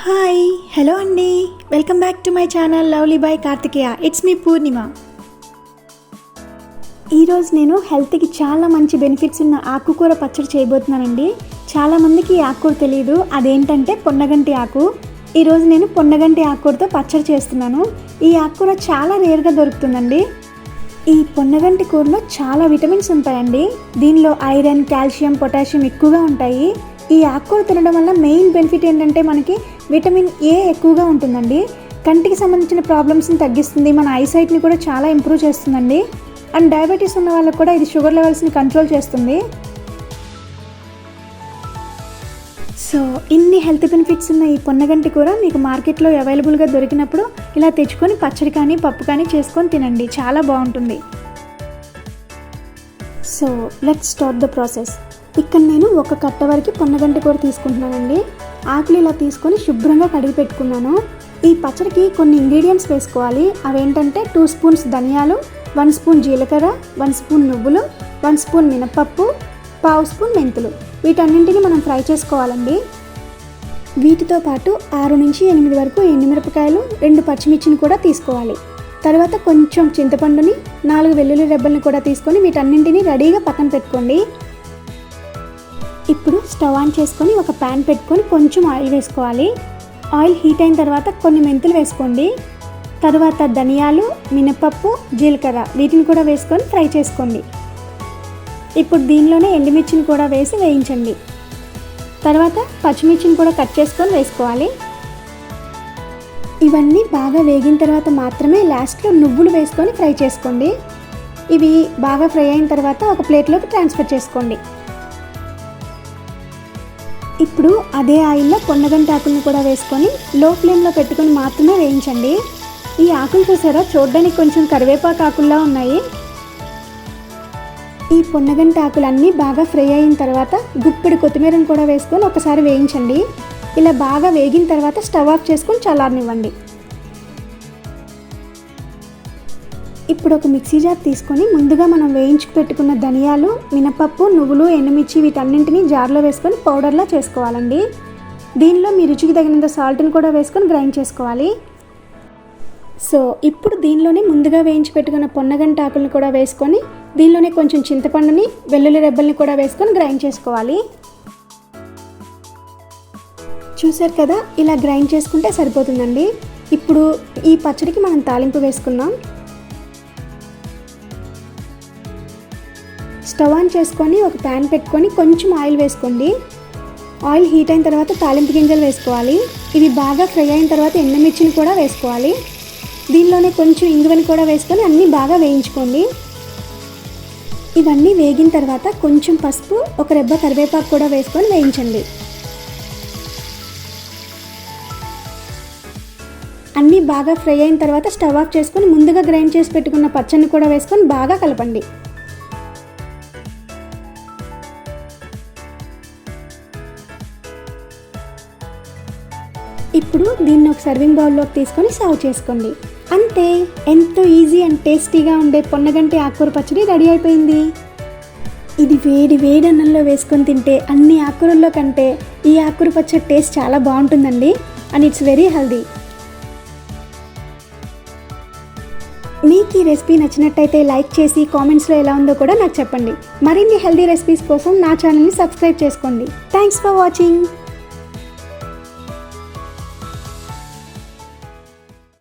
Hi hello అండి. Welcome back to my channel lovely boy Karthikeya. It's me Purnima. ఈరోజు నేను హెల్త్కి చాలా మంచి బెనిఫిట్స్ ఉన్న ఆకుకూర పచ్చడి చేయబోతున్నానండి. చాలామందికి ఈ ఆకుకూర తెలియదు అదేంటంటే పొన్నగంటి ఆకు. ఈరోజు నేను పొన్నగంటి ఆకుకూరతో పచ్చడి చేస్తున్నాను. ఈ ఆకుకూర చాలా రేర్గా దొరుకుతుందండి. ఈ పొన్నగంటి కూరలో చాలా విటమిన్స్ ఉంటాయండి. దీనిలో ఐరన్ కాల్షియం పొటాషియం ఎక్కువగా ఉంటాయి. ఈ ఆకుకూర తినడం వల్ల మెయిన్ బెనిఫిట్ ఏంటంటే మనకి విటమిన్ ఏ ఎక్కువగా ఉంటుందండి. కంటికి సంబంధించిన ప్రాబ్లమ్స్ని తగ్గిస్తుంది. మన ఐసైట్ని కూడా చాలా ఇంప్రూవ్ చేస్తుందండి. అండ్ డయాబెటీస్ ఉన్న వాళ్ళకు కూడా ఇది షుగర్ లెవెల్స్ని కంట్రోల్ చేస్తుంది. సో ఇన్ని హెల్త్ బెనిఫిట్స్ ఉన్న ఈ పొన్నగంటి కూర మీకు మార్కెట్లో అవైలబుల్గా దొరికినప్పుడు ఇలా తెచ్చుకొని పచ్చడి కానీ పప్పు కానీ చేసుకొని తినండి. చాలా బాగుంటుంది. So let's start the process ఇక్కడ నేను ఒక కట్ట వరకు పొన్నగంటి కూర తీసుకుంటున్నానండి. ఆకులు ఇలా తీసుకొని శుభ్రంగా కడిగి పెట్టుకున్నాను. ఈ పచ్చడికి కొన్ని ఇంగ్రీడియంట్స్ వేసుకోవాలి. అవేంటంటే టూ స్పూన్స్ ధనియాలు వన్ స్పూన్ జీలకర్ర వన్ స్పూన్ నువ్వులు వన్ స్పూన్ మినపప్పు పావు స్పూన్ మెంతులు. వీటన్నింటిని మనం ఫ్రై చేసుకోవాలండి. వీటితో పాటు ఆరు నుంచి ఎనిమిది వరకు ఎండుమిరపకాయలు రెండు పచ్చిమిర్చిని కూడా తీసుకోవాలి. తర్వాత కొంచెం చింతపండుని నాలుగు వెల్లుల్లి రెబ్బల్ని కూడా తీసుకొని వీటన్నింటిని రెడీగా పక్కన పెట్టుకోండి. ఇప్పుడు స్టవ్ ఆన్ చేసుకొని ఒక ప్యాన్ పెట్టుకొని కొంచెం ఆయిల్ వేసుకోవాలి. ఆయిల్ హీట్ అయిన తర్వాత కొన్ని మెంతులు వేసుకోండి. తర్వాత ధనియాలు మినపప్పు జీలకర్ర వీటిని కూడా వేసుకొని ఫ్రై చేసుకోండి. ఇప్పుడు దీనిలోనే ఎండుమిర్చిని కూడా వేసి వేయించండి. తర్వాత పచ్చిమిర్చిని కూడా కట్ చేసుకొని వేసుకోవాలి. ఇవన్నీ బాగా వేగిన తర్వాత మాత్రమే లాస్ట్లో నువ్వులు వేసుకొని ఫ్రై చేసుకోండి. ఇవి బాగా ఫ్రై అయిన తర్వాత ఒక ప్లేట్లోకి ట్రాన్స్ఫర్ చేసుకోండి. ఇప్పుడు అదే ఆయిల్లో పొన్నగంటి ఆకులను కూడా వేసుకొని లో ఫ్లేమ్లో పెట్టుకొని మాత్రమే వేయించండి. ఈ ఆకులు చూసారా? చూడడానికి కొంచెం కరివేపాకు ఆకుల్లా ఉన్నాయి. ఈ పొన్నగంటి ఆకులన్నీ బాగా ఫ్రై అయిన తర్వాత గుప్పిడి కొత్తిమీరను కూడా వేసుకొని ఒకసారి వేయించండి. ఇలా బాగా వేగిన తర్వాత స్టవ్ ఆఫ్ చేసుకొని చల్లారనివ్వండి. ఇప్పుడు ఒక మిక్సీ జార్ తీసుకొని ముందుగా మనం వేయించుకు పెట్టుకున్న ధనియాలు మినపప్పు నువ్వులు ఎండుమిర్చి వీటన్నింటినీ జార్లో వేసుకొని పౌడర్లా చేసుకోవాలండి. దీనిలో మీ రుచికి తగినంత సాల్ట్ని కూడా వేసుకొని గ్రైండ్ చేసుకోవాలి. సో ఇప్పుడు దీనిలోనే ముందుగా వేయించి పెట్టుకున్న పొన్నగంట ఆకులను కూడా వేసుకొని దీనిలోనే కొంచెం చింతపండుని వెల్లుల్లి రెబ్బల్ని కూడా వేసుకొని గ్రైండ్ చేసుకోవాలి. చూసారు కదా ఇలా గ్రైండ్ చేసుకుంటే సరిపోతుందండి. ఇప్పుడు ఈ పచ్చడికి మనం తాలింపు వేసుకుందాం. స్టవ్ ఆన్ చేసుకొని ఒక ప్యాన్ పెట్టుకొని కొంచెం ఆయిల్ వేసుకోండి. ఆయిల్ హీట్ అయిన తర్వాత తాలింపు గింజలు వేసుకోవాలి. ఇవి బాగా ఫ్రై అయిన తర్వాత ఎండమిర్చిని కూడా వేసుకోవాలి. దీనిలోనే కొంచెం ఇంగువని కూడా వేసుకొని అన్నీ బాగా వేయించుకోండి. ఇవన్నీ వేగిన తర్వాత కొంచెం పసుపు ఒక రెబ్బ కరివేపాకు కూడా వేసుకొని వేయించండి. అన్నీ బాగా ఫ్రై అయిన తర్వాత స్టవ్ ఆఫ్ చేసుకొని ముందుగా గ్రైండ్ చేసి పెట్టుకున్న పచ్చడిని కూడా వేసుకొని బాగా కలపండి. ఇప్పుడు దీన్ని ఒక సర్వింగ్ బౌల్లోకి తీసుకొని సర్వ్ చేసుకోండి. అంతే ఎంతో ఈజీ అండ్ టేస్టీగా ఉండే పొన్నగంటి ఆకుకూర పచ్చడి రెడీ అయిపోయింది. ఇది వేడి వేడి అన్నంలో వేసుకొని తింటే అన్ని ఆకుకూరల్లో కంటే ఈ ఆకుకూర పచ్చడి టేస్ట్ చాలా బాగుంటుందండి అండ్ ఇట్స్ వెరీ హెల్దీ మీకు ఈ రెసిపీ నచ్చినట్టయితే లైక్ చేసి కామెంట్స్లో ఎలా ఉందో కూడా నాకు చెప్పండి. మరిన్ని హెల్దీ రెసిపీస్ కోసం నా ఛానల్ని సబ్స్క్రైబ్ చేసుకోండి. Thanks for watching